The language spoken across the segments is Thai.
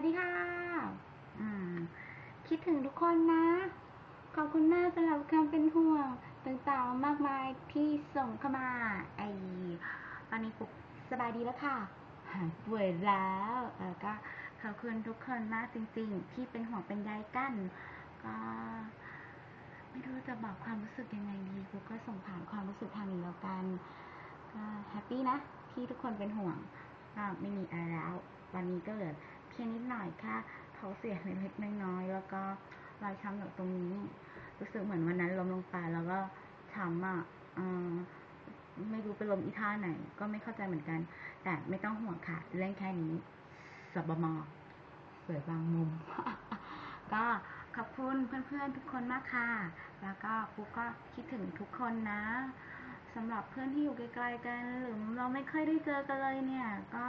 วัสดีค่ะคิดถึงทุกคนนะ ขอบคุณมากสำหรับคำเป็นห่วงต่างๆมากมายที่ส่งเข้ามาไอตอนนี้ปุ๊บสบายดีแล้วค่ะป่วยแล้วเออก็ขอบคุณทุกคนมากจริง ๆ ที่เป็นห่วงเป็นใยกัน ก็ไม่รู้จะบอกความรู้สึกยังไงดีกูก็ส่งผ่านความรู้สึกทางนี้แล้วกัน ก็แฮปปี้นะที่ทุกคนเป็นห่วงก็ไม่มีอะไรแล้ววันนี้ก็เหลือ พียงนิดหน่อยแค่ท้องเสียเล็กๆน้อยๆแล้วก็รอยช้ำอยู่ตรงนี้ รู้สึกเหมือนวันนั้นล้มลงไปแล้วก็ช้ำอะอไม่รู้ไปล้มอีท่าไหน ก็ไม่เข้าใจเหมือนกัน แต่ไม่ต้องห่วงค่ะเรื่องแค่นี้สบมสวยบางมุม ก็ขอบคุณเพื่อนๆทุกคนมากค่ะ แล้วก็ปุ๊กก็คิดถึงทุกคนนะสำหรับเพื่อนที่อยู่ไกลๆกันหรือเราไม่เคยได้เจอกันเลยเนี่ย ก็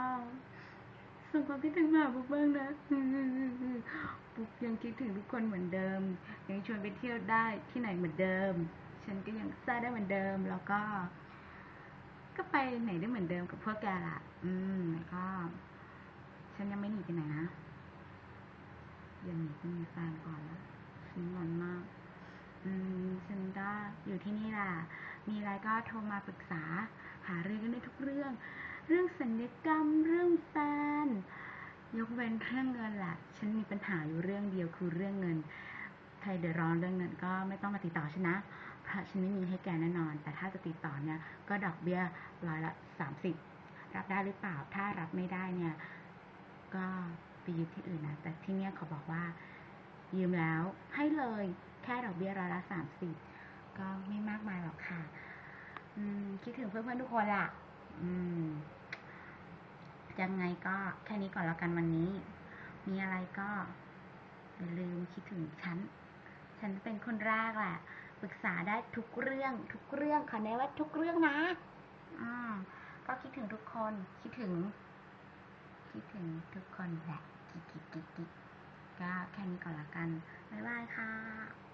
ส่งความคิดถึงมาปุ๊กบ้างนะปุ๊กยังคิดถึงทุกคนเหมือนเดิม ยังชวนไปเที่ยวได้ที่ไหนเหมือนเดิม ฉันก็ยังซ่าได้เหมือนเดิม แล้วก็ ก็ไปไหนได้เหมือนเดิมกับพวกแกล่ะ อืมแล้วก็ ฉันยังไม่หนีไปไหนนะยังหนีไปมีแฟนก่อนนะฉันงอนมาก อืมฉันก็อยู่ที่นี่แหละมีอะไรก็โทรมาปรึกษา หาเรื่องกันได้ทุกเรื่อง เรื่องสัญญกรรม เรื่องแฟน ยกเว้นเรื่องเงินแหละ ฉันมีปั ญหาอยู่เรื่องเดียวคือเรื่องเงิน ใครเดือดร้อนเรื่องเงินก็ไม่ต้องมาติดต่อฉันนะเพราะฉันไม่มีให้แกแน่นอน แต่ถ้าจะติดต่อเนี่ย ก็ดอกเบี้ยร้อยละสามสิบรับได้หรือเปล่า ถ้ารับไม่ได้เนี่ย ก็ไปยืมที่อื่นนะ แต่ที่เนี่ยเขาบอกว่า ยืมแล้วให้เลยแค่ดอกเบี้ยร้อยละสามสิบก็ไม่มากมายหรอกค่ะ อืม คิดถึงเพื่อนๆทุกคนล่ะ อืมยังไงก็แค่นี้ก่อนแล้วกันวันนี้ มีอะไรก็อย่าลืมคิดถึงฉัน ฉันเป็นคนแรกแหละปรึกษาได้ทุกเรื่อง ทุกเรื่องขอแนะว่าทุกเรื่องนะ อืมก็คิดถึงทุกคนคิดถึง คิดถึงทุกคนแหละกิ๊กกิ๊กกิ๊กก็แค่นี้ก่อนละกันบ๊ายบายค่ะ